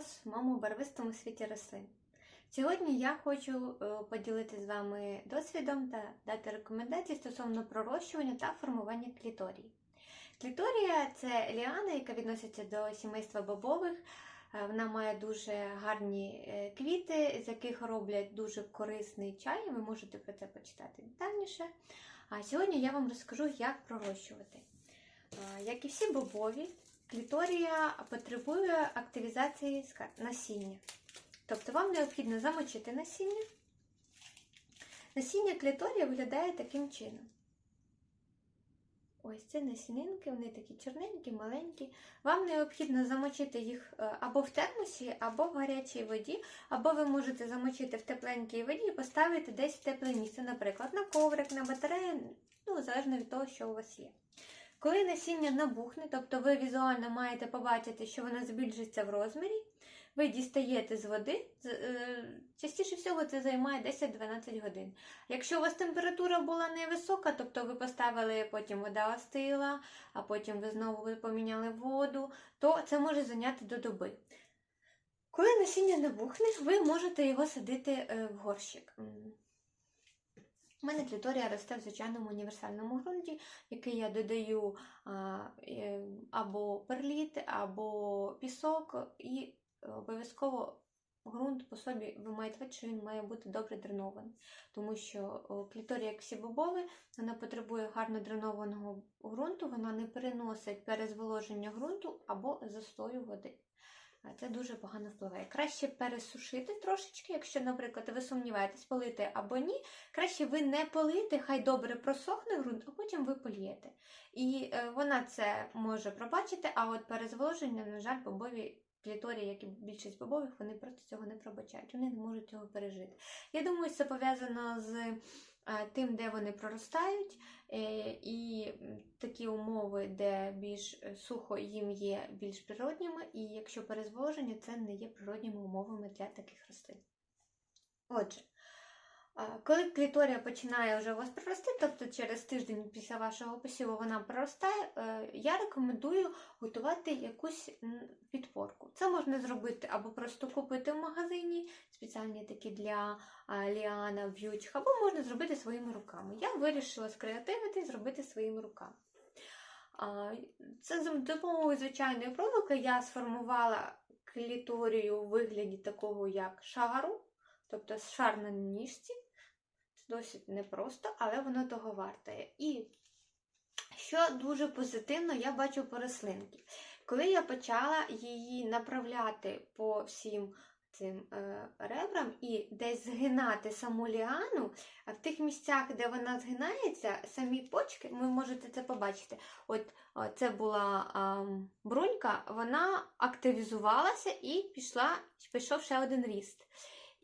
самому барвистому світі рослин. Сьогодні я хочу е, поділитися з вами досвідом та дати рекомендації стосовно пророщування та формування кліторії. Кліторія це ліана, яка відноситься до сімейства бобових. Е, Вона має дуже гарні е, квіти, з яких роблять дуже корисний чай. Ви можете про це почитати детальніше. А сьогодні я вам розкажу, як пророщувати. Як і всі бобові, кліторія потребує активізації насіння. Тобто вам необхідно замочити насіння. Насіння кліторії виглядає таким чином. Ось це насінинки, вони такі чорненькі, маленькі. Вам необхідно замочити їх е, або в термосі, або в гарячій воді, або ви можете замочити в тепленькій воді і поставити десь в тепле місце, наприклад, на коврик, на батарею, ну, залежно від того, що у вас є. Коли насіння набухне, тобто ви візуально маєте побачити, що воно збільшиться в розмірі, ви дістаєте з води. е, Частіше всього це займає 10-12 годин. Якщо у вас температура була невисока, тобто ви поставили, потім вода остила, а потім ви знову поміняли воду, то це може зайняти до доби. Коли насіння набухне, ви можете його садити е, в горщик. У мене кліторія росте в звичайному універсальному ґрунті, який я додаю або перліт, або пісок, і обов'язково ґрунт по собі ви маєте що він має бути добре дренований. Тому що кліторія, як всі бобові, вона потребує гарно дренованого ґрунту, вона не переносить перезволоження ґрунту або застою води. А Це дуже погано впливає. Краще пересушити трошечки, якщо, наприклад, ви сумніваєтесь, полити або ні. Краще ви не полити, хай добре просохне ґрунт, а потім ви полієте. І е, вона це може пробачити, а от перезволоження, на жаль, бобові кліторії, як і більшість бобових, вони просто цього не пробачають, вони не можуть цього пережити. Я думаю, це пов'язано з е, тим, де вони проростають, е, і такі умови, де більш е, сухо їм є більш природніми, і якщо перезволоження, це не є природніми умовами для таких рослин. Отже, коли кліторія починає вже у вас прорости, тобто через тиждень після вашого посіву вона проростає, е, я рекомендую готувати якусь підпорку. Це можна зробити або просто купити в магазині, спеціальні такі для ліана, в'ючх, або можна зробити своїми руками. Я вирішила скреативити і зробити своїми руками. Це за допомогою звичайної проволоки я сформувала кліторію у вигляді такого як шару, тобто шар на ніжці. Це досить непросто, але воно того вартує. І що дуже позитивно, я бачу по рослинки. Коли я почала її направляти по всім цим е, ребрам і десь згинати саму ліану, а в тих місцях, де вона згинається, самі почки, ви можете це побачити. От о, це була ам, брунька, вона активізувалася і пішла, пішов ще один ріст.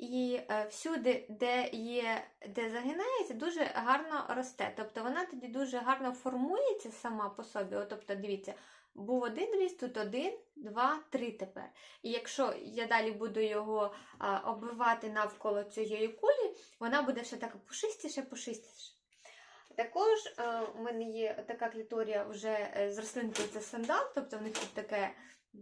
І е, всюди, де є, де загинається, дуже гарно росте. Тобто вона тоді дуже гарно формується сама по собі. От, тобто, дивіться, був один ріст, тут один, два, три тепер. І якщо я далі буду його а, обвивати навколо цієї кулі, вона буде ще так пушистіше, пушистіше. Також е, у мене є така кліторія вже е, з рослинкою це сандал, тобто в них тут таке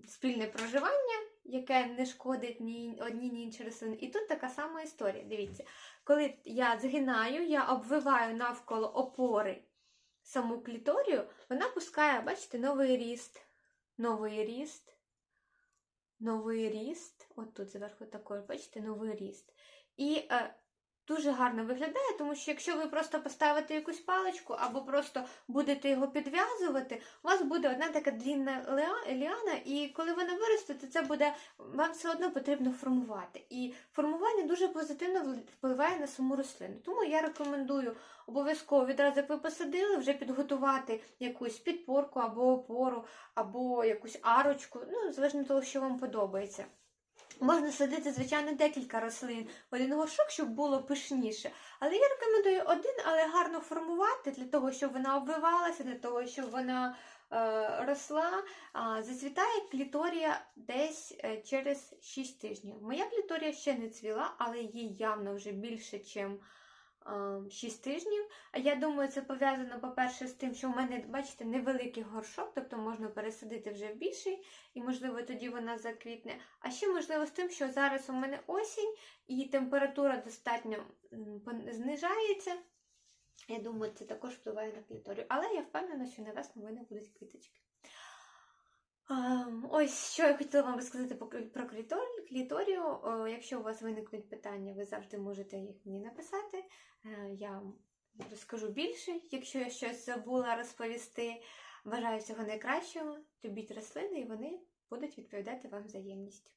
спільне проживання, яке не шкодить ні одній, ні іншій рослині. І тут така сама історія. Дивіться, коли я згинаю, я обвиваю навколо опори саму кліторію, вона пускає, бачите, новий ріст, новий ріст, новий ріст. От тут зверху також, бачите, новий ріст. І е, дуже гарно виглядає, тому що якщо ви просто поставите якусь паличку або просто будете його підв'язувати, у вас буде одна така длінна ліана, і коли вона виросте, то це буде вам все одно потрібно формувати. І формування дуже позитивно впливає на саму рослину. Тому я рекомендую обов'язково відразу, як ви посадили, вже підготувати якусь підпорку або опору, або якусь арочку, ну, залежно від того, що вам подобається. Можна садити, звичайно, декілька рослин в один горшок, щоб було пишніше. Але я рекомендую один, але гарно формувати для того, щоб вона обвивалася, для того, щоб вона е, росла. А, зацвітає кліторія десь е, через 6 тижнів. Моя кліторія ще не цвіла, але їй явно вже більше, ніж 6 тижнів. А я думаю, це пов'язано, по-перше, з тим, що в мене, бачите, невеликий горшок, тобто можна пересадити вже в більший, і, можливо, тоді вона заквітне. А ще, можливо, з тим, що зараз у мене осінь і температура достатньо знижається. Я думаю, це також впливає на кліторію. Але я впевнена, що на весну мене будуть квіточки. Ось що я хотіла вам розказати про клітор- кліторію. Якщо у вас виникнуть питання, ви завжди можете їх мені написати. Е, Я розкажу більше, якщо я щось забула розповісти. Бажаю всього найкращого. Любіть рослини, і вони будуть відповідати вам взаємністю.